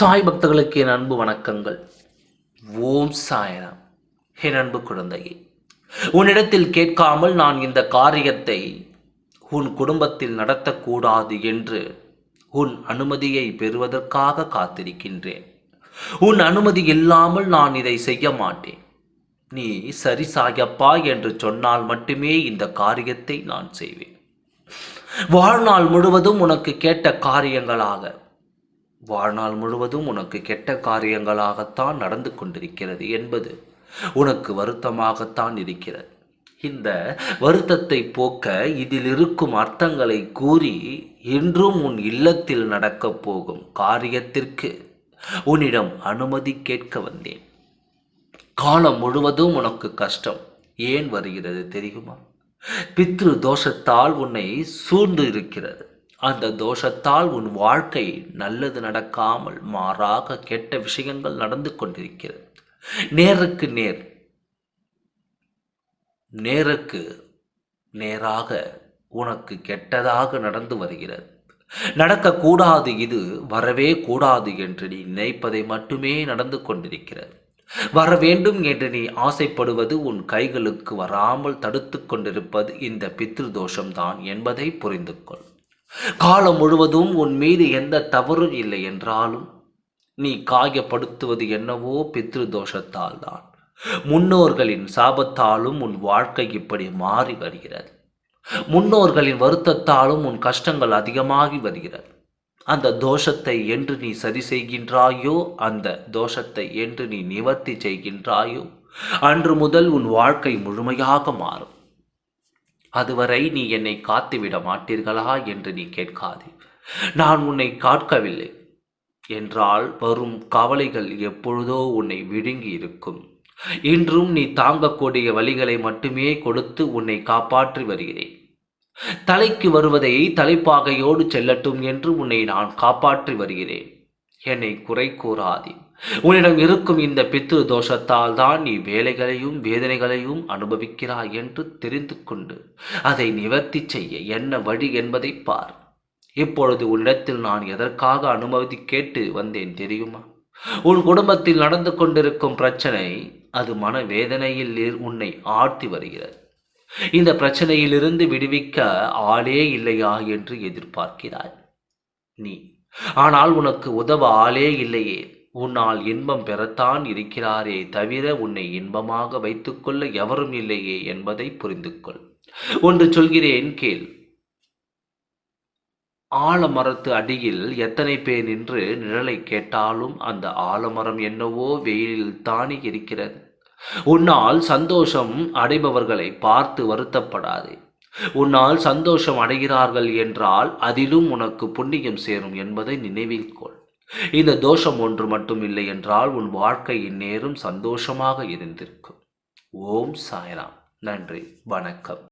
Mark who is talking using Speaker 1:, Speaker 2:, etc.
Speaker 1: சாய் பக்தர்களுக்கு என் அன்பு வணக்கங்கள். ஓம் சாயனம் என் அன்பு குழந்தையே உன்னிடத்தில் கேட்காமல் நான் இந்த காரியத்தை உன் குடும்பத்தில் நடத்தக்கூடாது என்று உன் அனுமதியை பெறுவதற்காக காத்திருக்கின்றேன். உன் அனுமதி இல்லாமல் நான் இதை செய்ய மாட்டேன். நீ சரி சாயப்பா என்று சொன்னால் மட்டுமே இந்த காரியத்தை நான் செய்வேன். வாழ்நாள் முழுவதும் உனக்கு கேட்ட காரியங்களாக வாழ்நாள் முழுவதும் உனக்கு கெட்ட காரியங்களாகத்தான் நடந்து கொண்டிருக்கிறது என்பது உனக்கு வருத்தமாகத்தான் இருக்கிறது. இந்த வருத்தத்தை போக்க இதில் இருக்கும் அர்த்தங்களை கூறி இன்றும் உன் இல்லத்தில் நடக்கப் போகும் காரியத்திற்கு உன்னிடம் அனுமதி கேட்க வந்தேன். காலம் முழுவதும் உனக்கு கஷ்டம். ஏன் வருகிறது தெரியுமா? பித்ரு தோஷத்தால் உன்னை சூழ்ந்து இருக்கிறது. அந்த தோஷத்தால் உன் வாழ்க்கை நல்லது நடக்காமல் மாறாக கெட்ட விஷயங்கள் நடந்து கொண்டிருக்கிறது. நேருக்கு நேர் நேருக்கு நேராக உனக்கு கெட்டதாக நடந்து வருகிறது. நடக்கக்கூடாது இது வரவே கூடாது என்று நீ நினைப்பதை மட்டுமே நடந்து கொண்டிருக்கிறது. வர வேண்டும் என்று நீ ஆசைப்படுவது உன் கைகளுக்கு வராமல் தடுத்து கொண்டிருப்பது இந்த பித்ரு தோஷம்தான் என்பதை புரிந்து கொள் காலம் முழுவதும் உன் மீது எந்த தவறும் இல்லை என்றாலும் நீ காயப்படுத்துவது என்னவோ பித்ரு தோஷத்தால் தான் முன்னோர்களின் சாபத்தாலும் உன் வாழ்க்கை இப்படி மாறி வருகிறது. முன்னோர்களின் வருத்தத்தாலும் உன் கஷ்டங்கள் அதிகமாகி வருகிறது. அந்த தோஷத்தை என்று நீ சரி செய்கின்றாயோ அந்த தோஷத்தை என்று நீ நிவர்த்தி செய்கின்றாயோ அன்று முதல் உன் வாழ்க்கை முழுமையாக மாறும். அதுவரை நீ என்னை காத்துவிட மாட்டீர்களா என்று நீ கேட்காதே. நான் உன்னை காக்கவில்லை என்றால் வரும் கவலைகள் எப்பொழுதோ உன்னை விழுங்கி இருக்கும். இன்றும் நீ தாங்கக்கூடிய வழிகளை மட்டுமே கொடுத்து உன்னை காப்பாற்றி வருகிறேன். தலைக்கு வருவதை தலைப்பாகையோடு செல்லட்டும் என்று உன்னை நான் காப்பாற்றி வருகிறேன். என்னை குறை கூறாதே. உன்னிடம் இருக்கும் இந்த பித்ரு தோஷத்தால் தான் நீ வேலைகளையும் வேதனைகளையும் அனுபவிக்கிறாய் என்று தெரிந்து கொண்டு அதை நிவர்த்தி செய்ய என்ன வழி என்பதை பார். இப்பொழுது உன்னிடத்தில் நான் எதற்காக அனுமதி கேட்டு வந்தேன் தெரியுமா? உன் குடும்பத்தில் நடந்து கொண்டிருக்கும் பிரச்சனை அது மன வேதனையில் உன்னை ஆழ்த்தி வருகிறது. இந்த பிரச்சனையிலிருந்து விடுவிக்க ஆளே இல்லையா என்று எதிர்பார்க்கிறாய். நீ ஆனால் உனக்கு உதவ ஆளே இல்லையே. உன்னால் இன்பம் பெறத்தான் இருக்கிறாரே தவிர உன்னை இன்பமாக வைத்துக்கொள்ள எவரும் இல்லையே என்பதை புரிந்து கொள் ஒன்று சொல்கிறேன் கேள். ஆலமரத்து அடியில் எத்தனை பேர் நின்று நிழலை கேட்டாலும் அந்த ஆலமரம் என்னவோ வெயிலில் தானே இருக்கிறது. உன்னால் சந்தோஷம் அடைபவர்களை பார்த்து வருத்தப்படாதே. உன்னால் சந்தோஷம் அடைகிறார்கள் என்றால் அதிலும் உனக்கு புண்ணியம் சேரும் என்பதை நினைவில் கொள். இந்த தோஷம் ஒன்று மட்டும் இல்லை என்றால் உன் வாழ்க்கை இந்நேரம் சந்தோஷமாக இருந்திருக்கும். ஓம் சாய்ராம். நன்றி. வணக்கம்.